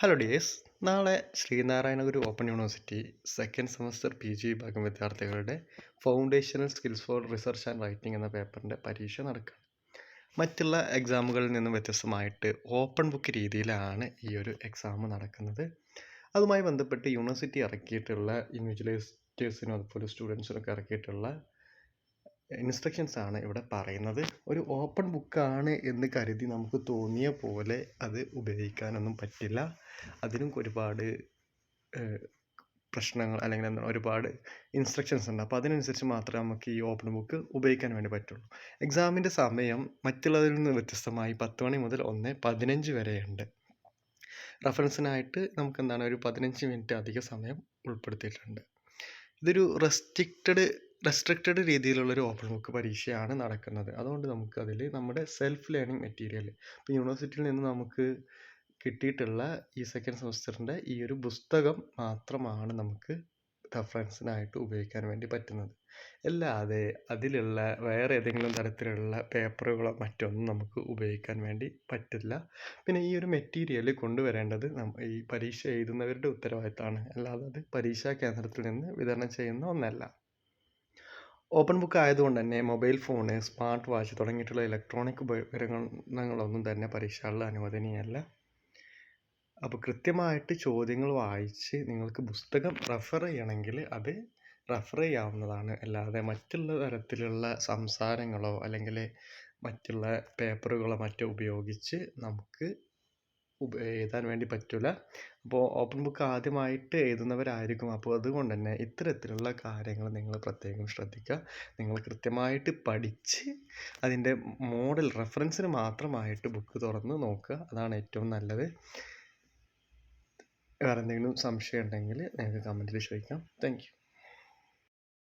Hello dears നാളെ Sree Narayana Guru open university second semester P G വിഭാഗം വിദ്യാർത്ഥികളുടെ foundational skills for research and writing എന്ന പേപ്പറിന്റെ പരീക്ഷ നടക്കുക. മറ്റുള്ള എക്സാമുകളിൽ നിന്നും വ്യത്യസ്തമായിട്ട് ഓപ്പൺ ബുക്ക് രീതിയിലാണ് ഈ ഒരു എക്സാം നടക്കുന്നത്. അതുമായി ബന്ധപ്പെട്ട് യൂണിവേഴ്സിറ്റി ഇറക്കിയിട്ടുള്ള ഇൻവിജ്വലൈസ്റ്റേഴ്സിനും അതുപോലെ സ്റ്റുഡൻസിനൊക്കെ ഇറക്കിയിട്ടുള്ള ഇൻസ്ട്രക്ഷൻസ് ആണ് ഇവിടെ പറയുന്നത്. ഒരു ഓപ്പൺ ബുക്കാണ് എന്ന് കരുതി നമുക്ക് തോന്നിയ പോലെ അത് ഉപയോഗിക്കാനൊന്നും പറ്റില്ല. അതിനും ഒരുപാട് പ്രശ്നങ്ങൾ അല്ലെങ്കിൽ എന്താ ഒരുപാട് ഇൻസ്ട്രക്ഷൻസ് ഉണ്ട്. അപ്പോൾ അതിനനുസരിച്ച് മാത്രമേ നമുക്ക് ഈ ഓപ്പൺ ബുക്ക് ഉപയോഗിക്കാൻ വേണ്ടി പറ്റുള്ളൂ. എക്സാമിന്റെ സമയം മറ്റുള്ളതിൽ നിന്ന് വ്യത്യസ്തമായി പത്ത് മണി മുതൽ ഒന്ന് പതിനഞ്ച് വരെയുണ്ട്. റെഫറൻസിനായിട്ട് നമുക്ക് എന്താണ് ഒരു പതിനഞ്ച് മിനിറ്റ് അധിക സമയം ഉൾപ്പെടുത്തിയിട്ടുണ്ട്. ഇതൊരു റെസ്ട്രിക്റ്റഡ് റെസ്ട്രിക്റ്റഡ് രീതിയിലുള്ള ഒരു ഓപ്പൺ ബുക്ക് പരീക്ഷയാണ് നടക്കുന്നത്. അതുകൊണ്ട് നമുക്ക് അതിൽ നമ്മുടെ സെൽഫ് ലേണിംഗ് മെറ്റീരിയൽ ഇപ്പോൾ യൂണിവേഴ്സിറ്റിയിൽ നിന്ന് നമുക്ക് കിട്ടിയിട്ടുള്ള ഈ സെക്കൻഡ് സെമസ്റ്ററിന്റെ ഈ ഒരു പുസ്തകം മാത്രമാണ് നമുക്ക് റെഫറൻസിനായിട്ട് ഉപയോഗിക്കാൻ വേണ്ടി പറ്റുന്നത്. അല്ലാതെ അതിലുള്ള വേറെ ഏതെങ്കിലും തരത്തിലുള്ള പേപ്പറുകളോ മറ്റൊന്നും നമുക്ക് ഉപയോഗിക്കാൻ വേണ്ടി പറ്റില്ല. പിന്നെ ഈ ഒരു മെറ്റീരിയൽ കൊണ്ടുവരേണ്ടത് ഈ പരീക്ഷ എഴുതുന്നവരുടെ ഉത്തരവാദിത്തമാണ് അല്ലാതെ അത് പരീക്ഷാ കേന്ദ്രത്തിൽ നിന്ന് വിതരണം ചെയ്യുന്ന ഒന്നല്ല. ഓപ്പൺ ബുക്ക് ആയതുകൊണ്ട് തന്നെ മൊബൈൽ ഫോണ് സ്മാർട്ട് വാച്ച് തുടങ്ങിയിട്ടുള്ള ഇലക്ട്രോണിക് ഉപകരണങ്ങളൊന്നും തന്നെ പരീക്ഷകളിൽ അനുവദനീയമല്ല അപ്പോൾ കൃത്യമായിട്ട് ചോദ്യങ്ങൾ വായിച്ച് നിങ്ങൾക്ക് പുസ്തകം റെഫർ ചെയ്യണമെങ്കിൽ അത് റെഫർ ചെയ്യാവുന്നതാണ്. അല്ലാതെ മറ്റുള്ള തരത്തിലുള്ള സംസാരങ്ങളോ അല്ലെങ്കിൽ മറ്റുള്ള പേപ്പറുകളോ മറ്റോ ഉപയോഗിച്ച് നമുക്ക് എഴുതാൻ വേണ്ടി പറ്റില്ല അപ്പോൾ ഓപ്പൺ ബുക്ക് ആദ്യമായിട്ട് എഴുതുന്നവരായിരിക്കും. അപ്പോൾ അതുകൊണ്ട് തന്നെ ഇത്തരത്തിലുള്ള കാര്യങ്ങൾ നിങ്ങൾ പ്രത്യേകം ശ്രദ്ധിക്കുക. നിങ്ങൾ കൃത്യമായിട്ട് പഠിച്ച് അതിന്റെ മോഡൽ റെഫറൻസിന് മാത്രമായിട്ട് ബുക്ക് തുറന്ന് നോക്കുക. അതാണ് ഏറ്റവും നല്ലത്. വേറെ എന്തെങ്കിലും സംശയം ഉണ്ടെങ്കിൽ നിങ്ങൾക്ക് കമന്റിൽ ചോദിക്കാം. താങ്ക്